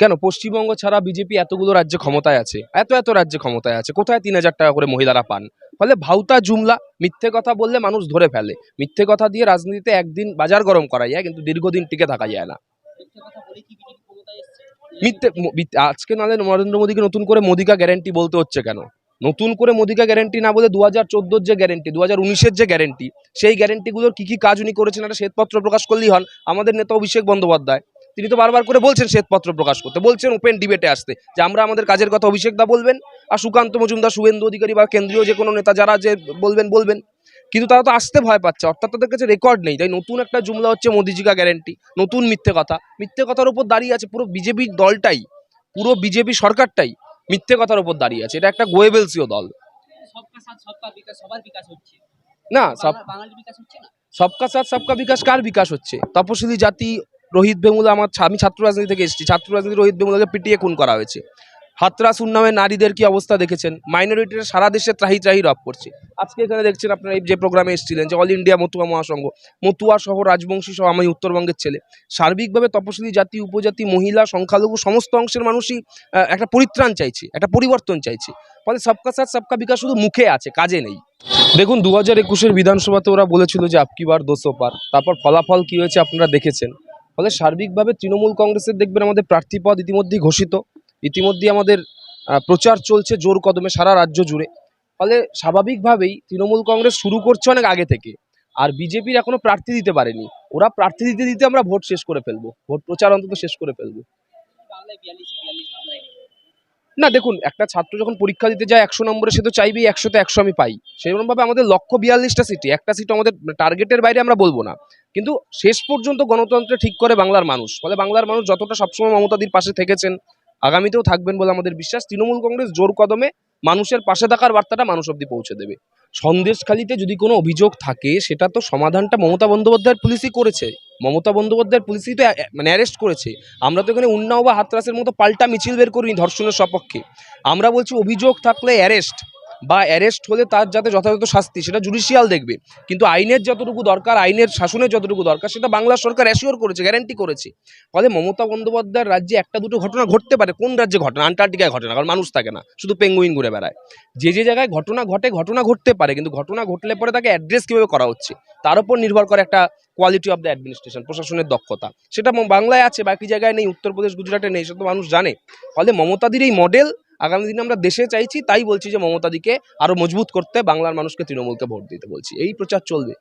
কেন পশ্চিমবঙ্গ ছাড়া বিজেপি এতগুলো রাজ্যে ক্ষমতায় আছে। এত এত রাজ্যে ক্ষমতায় আছে। কোথায় তিন হাজার টাকা করে মহিলারা পান? ফলে ভাউতা জুমলা মিথ্যে কথা বললে মানুষ ধরে ফেলে। মিথ্যে কথা দিয়ে রাজনীতিতে একদিন বাজার গরম করা যায় কিন্তু দীর্ঘদিন টিকে থাকা যায় না। মিথ্যে আজকে নাহলে নরেন্দ্র মোদীকে নতুন করে মোদিকা গ্যারেন্টি বলতে হচ্ছে কেন? নতুন করে মোদিকা গ্যারেন্টি না বলে দু হাজার চোদ্দোর যে গ্যারেন্টি দু হাজার উনিশের যে গ্যারেন্টি সেই গ্যারেন্টিগুলোর কী কী কাজ উনি করেছেন একটা শ্বেতপত্র প্রকাশ করলেই হন আমাদের নেতা অভিষেক বন্দ্যোপাধ্যায়। তিনি তো বারবার করে বলছেন শ্বেতপত্র প্রকাশ করতে, বলছেন ওপেন ডিবেটে আসতে, যে আমরা আমাদের কাজের কথা অভিষেক দা বলবেন আর সুকান্ত মজুমদার, শুভেন্দু অধিকারী বা কেন্দ্রীয় যে কোনো নেতা যারা যে বলবেন বলবেন। কিন্তু তারা তো আসতে ভয় পাচ্ছে, অর্থাৎ তাদের কাছে রেকর্ড নেই। তাই নতুন একটা জুমলা হচ্ছে মোদিজিকা গ্যারেন্টি নতুন মিথ্যে কথা। মিথ্যে কথার উপর দাঁড়িয়ে আছে পুরো বিজেপির দলটাই, পুরো বিজেপি সরকারটাই। মিথ্যে কথার উপর দাঁড়িয়ে আছে। এটা একটা গোয়েবেলসীয় দল। না সব সবকা সাথ সবকা বিকাশ কার বিকাশ হচ্ছে? তপশিলি জাতি রোহিত বেমুলা আমার আমি ছাত্র রাজনীতি থেকে এসেছি। ছাত্র রাজনীতি রোহিত বেমুলাকে পিটিয়ে খুন করা হয়েছে। হাতরাস উন্নয়নে নারীদের কি অবস্থা দেখেছেন? মাইনরিটিরা সারা দেশে ত্রাহি ত্রাহি রব করছে। আজকে এখানে দেখছেন আপনারা এই যে প্রোগ্রামে এসেছিলেন যে অল ইন্ডিয়া মতুয়া মহাসংঘ, মতুয়া সহ রাজবংশী সহ আমি উত্তরবঙ্গের ছেলে। সার্বিকভাবে তপশিলি জাতি, উপজাতি, মহিলা, সংখ্যালঘু সমস্ত অংশের মানুষই একটা পরিত্রাণ চাইছে, একটা পরিবর্তন চাইছে। ফলে সবকা সাথ, সবকা বিকাশ শুধু মুখে আছে, কাজে নেই। দেখুন দু হাজার একুশের বিধানসভাতে ওরা বলেছিল যে আপকি বার দোষো পার। তারপর ফলাফল কি হয়েছে আপনারা দেখেছেন। ফলে সার্বিকভাবে তৃণমূল কংগ্রেসের দেখবেন আমাদের প্রার্থীপদ ইতিমধ্যেই ঘোষিত। ইতিমধ্যেই আমাদের প্রচার চলছে জোর কদমে সারা রাজ্য জুড়ে। ফলে স্বাভাবিকভাবেই তৃণমূল কংগ্রেস শুরু করছে অনেক আগে থেকে। আর বিজেপির এখনও প্রার্থী দিতে পারেনি। ওরা প্রার্থী দিতে দিতে আমরা ভোট শেষ করে ফেলব। ভোট প্রচার অন্তত শেষ করে ফেলব। না, দেখুন, একটা ছাত্র যখন পরীক্ষা দিতে যায় একশো নম্বরে, সে তো চাইবেই একশোতে একশো আমি পাই। সেরকমভাবে আমাদের লক্ষ্য বিয়াল্লিশটা সিটি, একটা সিট আমাদের টার্গেটের বাইরে আমরা বলব না। কিন্তু শেষ পর্যন্ত গণতন্ত্রে ঠিক করে বাংলার মানুষ। ফলে বাংলার মানুষ যতটা সবসময় মমতাদির পাশে থেকেছেন আগামীতেও থাকবেন বলে আমাদের বিশ্বাস। তৃণমূল কংগ্রেস জোর কদমে মানুষের পাশে থাকার বার্তাটা মানুষ অব্দি পৌঁছে দেবে। সন্দেশখালিতে যদি কোনো অভিযোগ থাকে, সেটা তো সমাধানটা মমতা বন্দ্যোপাধ্যায়ের পুলিশই করেছে। মমতা বন্দ্যোপাধ্যায়ের পুলিশই তো মানে অ্যারেস্ট করেছে। আমরা তো এখানে উন্নাও বা হাতরাসের মতো পাল্টা মিছিল বের করিনি ধর্ষণের সপক্ষে। আমরা বলছি অভিযোগ থাকলে অ্যারেস্ট বা অ্যারেস্ট হলে তার যাতে যথাযথ শাস্তি, সেটা জুডিশিয়াল দেখবে। কিন্তু আইনের যতটুকু দরকার, আইনের শাসনের যতটুকু দরকার, সেটা বাংলা সরকার অ্যাসিওর করেছে গ্যারান্টি করেছে। ফলে মমতা বন্দ্যোপাধ্যায়ের রাজ্যে একটা দুটো ঘটনা ঘটতে পারে। কোন রাজ্যে ঘটনা? আন্টার্কটিকায় ঘটনা, কারণ মানুষ থাকে না। শুধু পেঙ্গুইন ঘুরে বেড়ায়। যে যে জায়গায় ঘটনা ঘটে, ঘটনা ঘটতে পারে, কিন্তু ঘটনা ঘটলে পরে তাকে অ্যাড্রেস কীভাবে করা হচ্ছে? তার উপর নির্ভর করে একটা কোয়ালিটি অফ দ্য অ্যাডমিনিস্ট্রেশন প্রশাসনের দক্ষতা। সেটা বাংলায় আছে, বাকি জায়গায় নেই, উত্তরপ্রদেশ, গুজরাটে নেই, সেটা তো মানুষ জানে। ফলে মমতাদির এই মডেল আগামী দিনে আমরা দেশে চাইছি, তাই বলছি যে মমতাদিকে আরও মজবুত করতে বাংলার মানুষকে তৃণমূলকে ভোট দিতে বলছি। এই প্রচার চলবে।